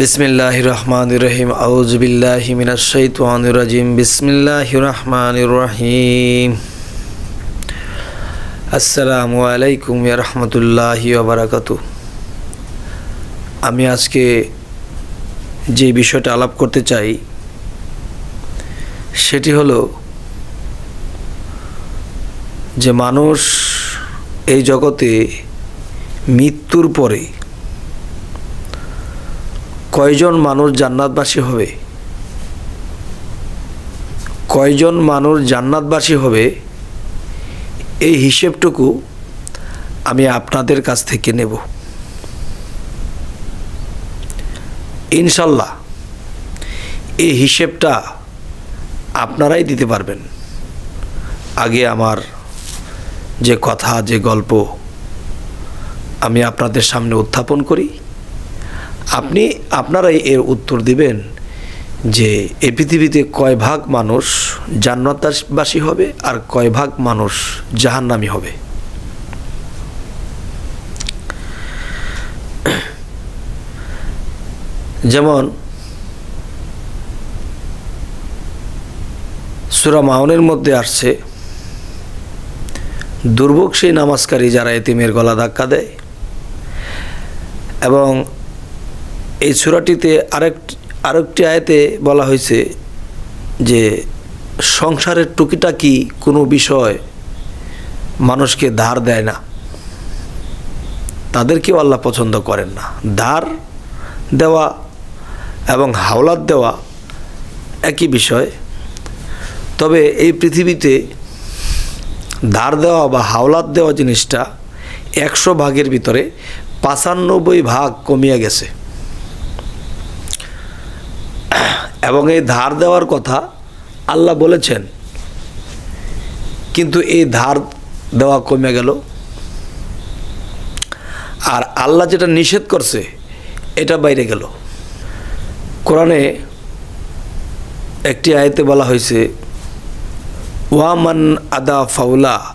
বিসমিল্লাহ রহমান রহিম আউজবিল্লাহ মিনাশাইতান রাজিম বিসমিল্লাহ রহমান রহিম আসসালামু আলাইকুম রহমতুল্লাহি বারাকাতু আমি আজকে যে বিষয়টা আলাপ করতে চাই, সেটি হলো যে মানুষ এই জগতে মৃত্যুর পরে কয়জন মানুষ জান্নাতবাসী হবে? কয়জন মানুষ জান্নাতবাসী হবে? এই হিসেবটুকু আমি আপনাদের কাছ থেকে নেব। ইনশাল্লাহ, এই হিসেবটা আপনারাই দিতে পারবেন। আগে আমার যে কথা, যে গল্প আমি আপনাদের সামনে উত্থাপন করি। আপনি আপনারাই এর উত্তর দিবেন যে এ পৃথিবীতে কয় ভাগ মানুষ জান্নাতবাসী হবে আর কয় ভাগ মানুষ জাহান্নামি হবে? যেমন সুরা মাউনের মধ্যে আসছে, দুর্ভোগ সেই নামাজকারী যারা এতিমের গলা ধাক্কা দেয় এবং এই সুরাটিতে আরেক, আরেকটি আয়তে বলা হয়েছে যে সংসারের টুকিটাকি কোনো বিষয় মানুষকে ধার দেয় না। তাদেরকেও আল্লাহ পছন্দ করেন না। ধার দেওয়া এবং হাওলাত দেওয়া একই বিষয়। তবে এই পৃথিবীতে ধার দেওয়া বা হাওলাত দেওয়া জিনিসটা একশো ভাগের ভিতরে পাঁচানব্বই ভাগ কমিয়ে গেছে। এবং এই ধার দেওয়ার কথা আল্লাহ বলেছেন। কিন্তু এই ধার দেওয়া কমে গেল। আর আল্লাহ যেটা নিষেধ করছে, এটা বাইরে গেল। কোরআনে একটি আয়তে বলা হয়েছে ওয়ামান আদা ফাউলা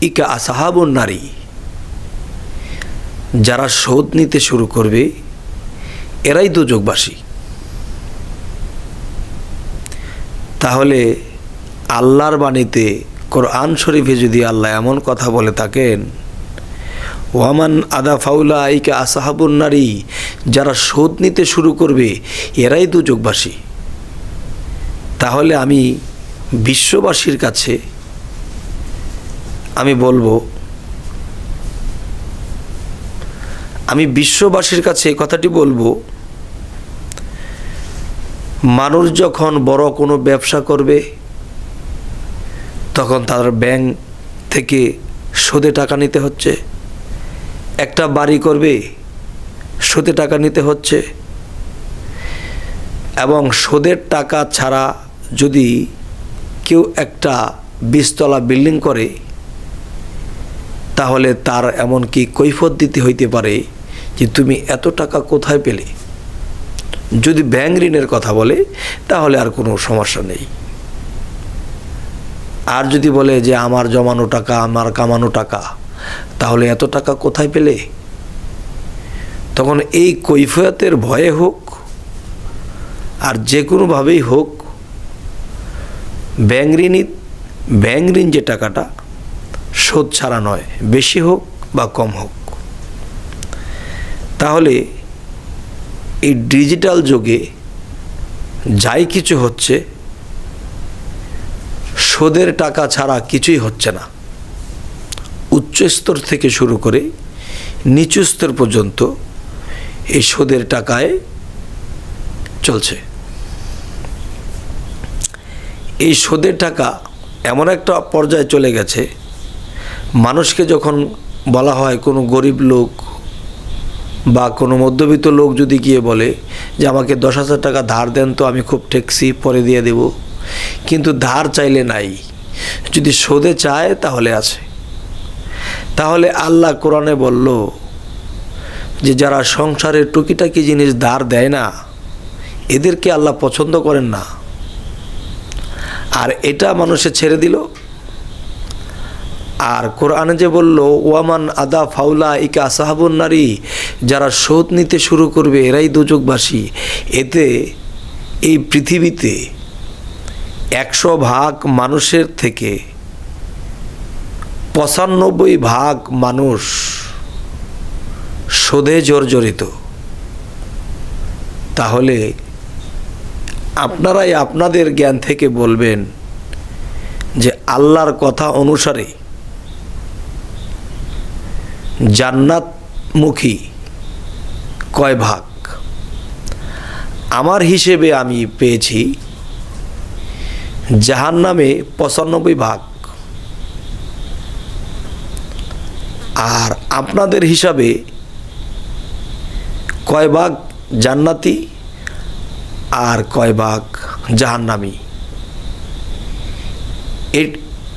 ইকা আসাহাবুন নারী। যারা শোধ নিতে শুরু করবে, এরাই দুযোগবাসী তাহলে আল্লাহর বাণীতে কোরআন শরীফে যদি আল্লাহ এমন কথা বলে থাকেন, ওয়ামান আদা ফাউলা আইকে আসাহাবুন নারী, যারা শোধ নিতে শুরু করবে, এরাই দুযোগবাসী তাহলে আমি বিশ্ববাসীর কাছে আমি বলব, আমি বিশ্ববাসীর কাছে এই কথাটি বলব মানুষ যখন বড় কোনো ব্যবসা করবে, তখন তার ব্যাংক থেকে সুদে টাকা নিতে হচ্ছে। একটা বাড়ি করবে, সুদে টাকা নিতে হচ্ছে। এবং সুদের টাকা ছাড়া যদি কেউ একটা বিশতলা বিল্ডিং করে, তাহলে তার এমনকি কৈফত দিতে হইতে পারে যে তুমি এত টাকা কোথায় পেলে? যদি ব্যাংক ঋণের কথা বলে, তাহলে আর কোনো সমস্যা নেই। আর যদি বলে যে আমার জমানো টাকা, আমার কামানো টাকা, তাহলে এত টাকা কোথায় পেলে? তখন এই কৈফিয়তের ভয়ে হোক, আর যে কোনোভাবেই হোক, ব্যাংক ঋণই, ব্যাংক ঋণ যে টাকাটা, শোধ ছাড়া নয়, বেশি হোক বা কম হোক। তাহলে এই ডিজিটাল যুগে যাই কিছু হচ্ছে সুদের টাকা ছাড়া কিছুই হচ্ছে না। উচ্চ স্তর থেকে শুরু করে নিচু স্তর পর্যন্ত এই সুদের টাকায় চলছে। এই সুদের টাকা এমন একটা পর্যায়ে চলে গেছে, মানুষকে যখন বলা হয় কোনো গরিব লোক বা কোনো মধ্যবিত্ত লোক যদি গিয়ে বলে যে আমাকে দশ হাজার টাকা ধার দেন তো আমি খুব ট্যাক্সি পরে দিয়ে দেব। কিন্তু ধার চাইলে নাই। যদি সোদে চায় তাহলে আছে। তাহলে আল্লাহ কোরআনে বলল যে যারা সংসারের টুকিটাকি জিনিস ধার দেয় না, এদেরকে আল্লাহ পছন্দ করেন না। আর এটা মানুষে ছেড়ে দিল। আর কোরআনে যে বলল, ওয়ামান আদা ফাউলা ইকা আসাহাবুন নারী যারা শোধ নিতে শুরু করবে এরাই দুযোগবাসী এতে এই পৃথিবীতে একশো ভাগ মানুষের থেকে পঁচানব্বই ভাগ মানুষ শোধে জর্জরিত। তাহলে আপনারাই আপনাদের জ্ঞান থেকে বলবেন যে আল্লাহর কথা অনুসারে জান্নাতমুখী কয় ভাগ? আমার হিসেবে আমি পেয়েছি জাহান নামে পঁচানব্বই ভাগ। আর আপনাদের হিসাবে কয় ভাগ জান্নাতি আর কয় ভাগ জাহান্নামি?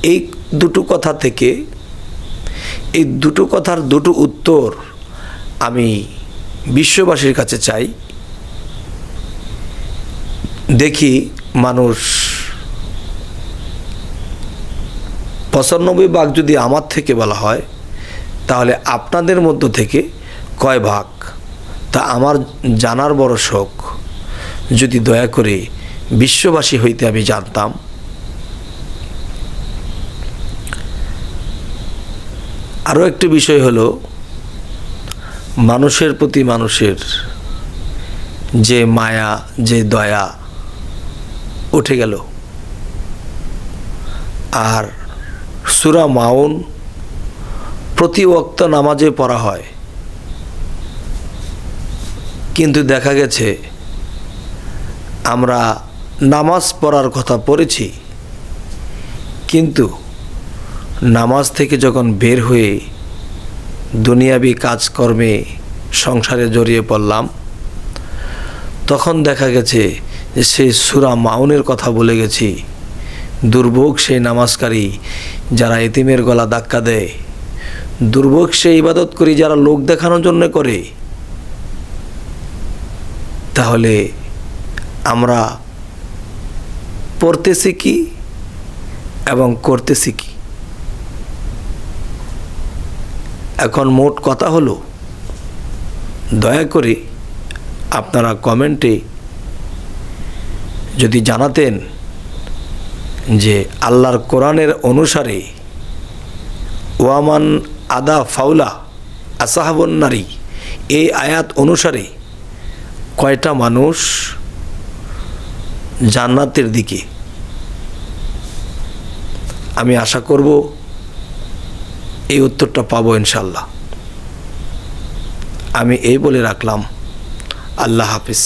এই দুটো কথা থেকে এই দুটো কথার দুটো উত্তর আমি বিশ্ববাসীর কাছে চাই। দেখি মানুষ পঁচানব্বই ভাগ যদি আমার থেকে বলা হয়, তাহলে আপনাদের মধ্য থেকে কয় ভাগ? তা আমার জানার বড় শখ। যদি দয়া করে বিশ্ববাসী হইতে আমি জানতাম। আরও একটি বিষয় হলো, মানুষের প্রতি মানুষের যে মায়া, যে দয়া উঠে গেল। আর সুরা মাউন প্রতি ওক্ত নামাজে পড়া হয়। কিন্তু দেখা গেছে, আমরা নামাজ পড়ার কথা পড়েছি, কিন্তু নামাজ থেকে যখন বের হয়ে দুনিয়াবি কাজকর্মে সংসারে জড়িয়ে পড়লাম, তখন দেখা গেছে যে সেই সুরা মাউনের কথা বলে গেছি। দুর্ভোগ সেই নামাজকারী যারা এতিমের গলা ধাক্কা দেয়, দুর্ভোগ সেই ইবাদত করি যারা লোক দেখানোর জন্য করে। তাহলে আমরা পড়তেছি কি এবং করতেছি কি? এখন মোট কথা হলো, দয়া করে আপনারা কমেন্টে যদি জানাতেন যে আল্লাহর কোরআনের অনুসারে, ওয়ামান আদা ফাউলা আসাহাবন নারী, এই আয়াত অনুসারে কয়টা মানুষ জান্নাতের দিকে? আমি আশা করব এই উত্তরটা পাবো ইনশাল্লাহ আমি এই বলে রাখলাম। আল্লাহ হাফিজ।